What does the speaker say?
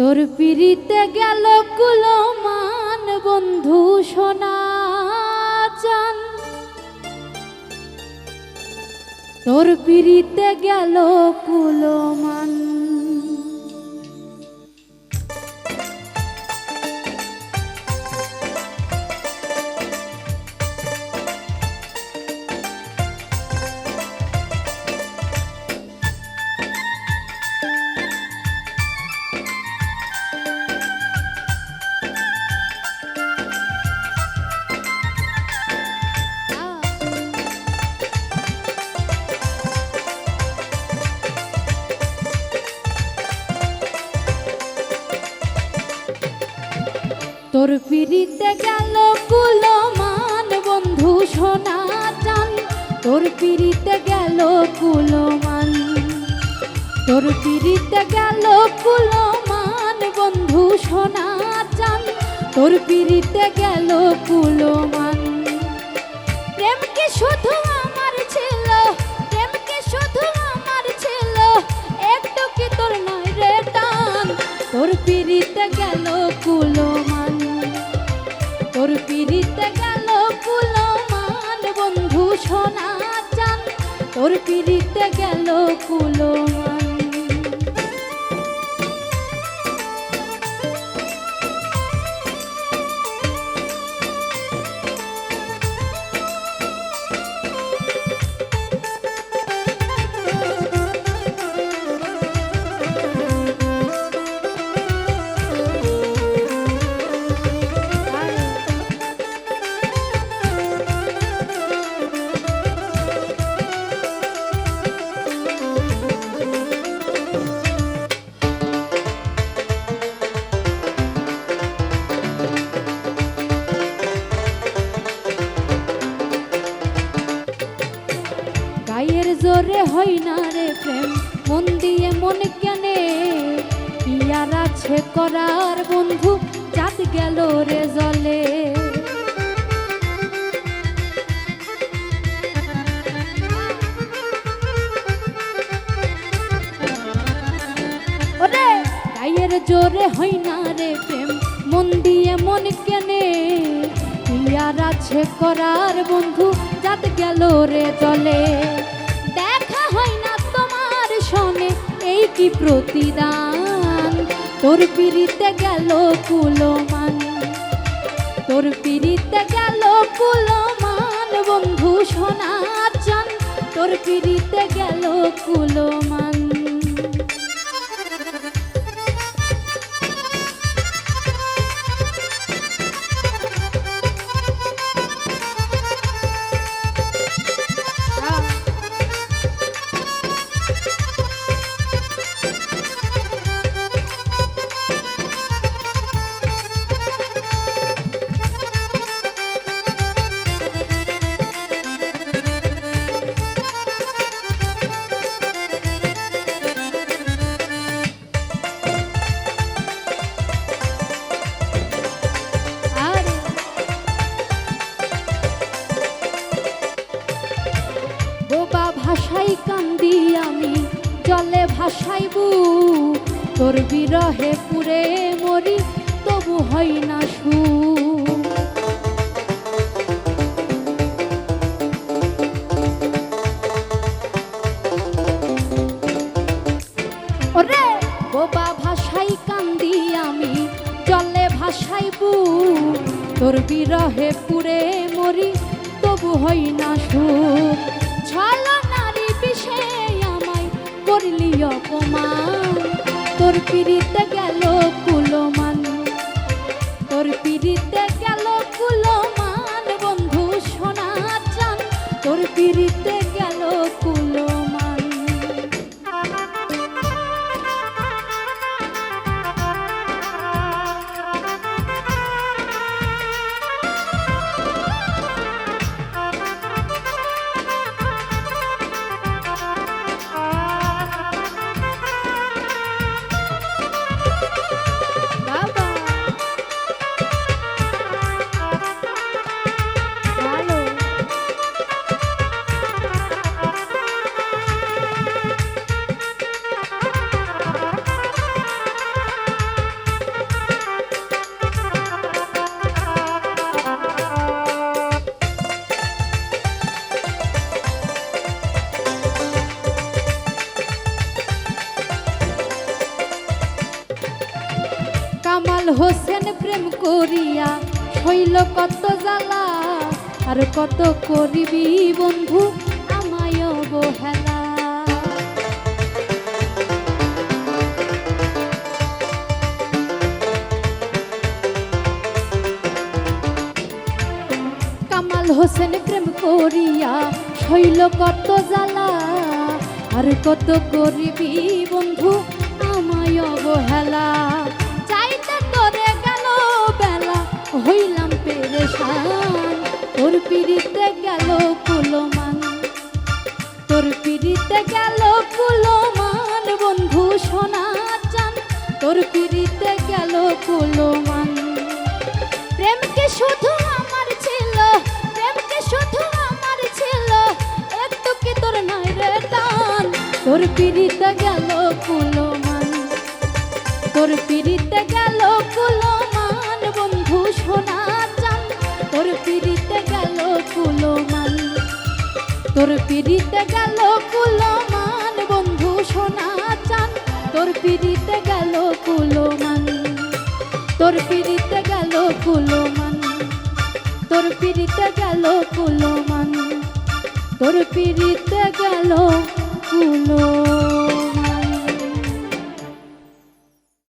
তোর পিড়িতে গেল কুলমান বন্ধু সোনা চান তোর পিড়িতে গেল কুলমান তোর পিড়িতে গেল কুলমান বন্ধু সোনা চান। তোর পিড়িতে গেল কুলমান। তোর পিড়িতে গেল কুলমান বন্ধু সোনা চান। তোর পিড়িতে গেল কুলমান। প্রেম কি শুধু পিড়িতে গেল গায়ের জোরে হয় না রে প্রেম। মন দিয়ে মন কেনে আর আছে করার বন্ধু, চাঁদ গেল রে জলে। গায়ের জোরে হয় না রে প্রেম। মন দিয়ে মন কেনে আর আছে করার বন্ধু যাত গেল রে না সনে এই কি প্রতিদান? তোর পিড়িতে গেল কুলমান। তোর পিড়িতে গেল কুলমান, বন্ধু সোনা চান তোর পিড়িতে গেল কুলমান। জলে ভাসাইবু তোর বিরহে পুরে মরি, তবু হয় না সু ওরে, বোবা ভাষাই কান্দি আমি, জলে ভাসাইবু। তোর বিরহে পুরে মরি, তবু হই না সুখ ছল নারী আমায় করলি অপমান? তোর পিড়িতে গেল কুলমান। তোর পিড়িতে হোসেন প্রেম করিয়া হইল কত জ্বালা, আর কত করিবি বন্ধু আমায় অবহেলা। কামাল হোসেন প্রেম করিয়া হইল কত জ্বালা, আর কত করিবি বন্ধু আমায় অবহেলা। হইলাম পেরেশান। তোর পিড়িতে গেল কুলমান তোর পিড়িতে গেল কুলমান বন্ধু সোনা চান তোর পিড়িতে গেল কুলমান প্রেমকে শুধু আমার ছিল, প্রেমকে শুধু আমার ছিল। একটু কি তোর নাই রে টান? তোর পিড়িতে তোর পিড়িতে গেল কুলমান। তোর পিড়িতে গেল কুলমান, বন্ধু সোনা চান। তোর পিড়িতে গেল কুলমান। তোর পিড়িতে গেল কুলমান। তোর পিড়িতে গেল কুলমান। তোর পিড়িতে গেল কুলমান।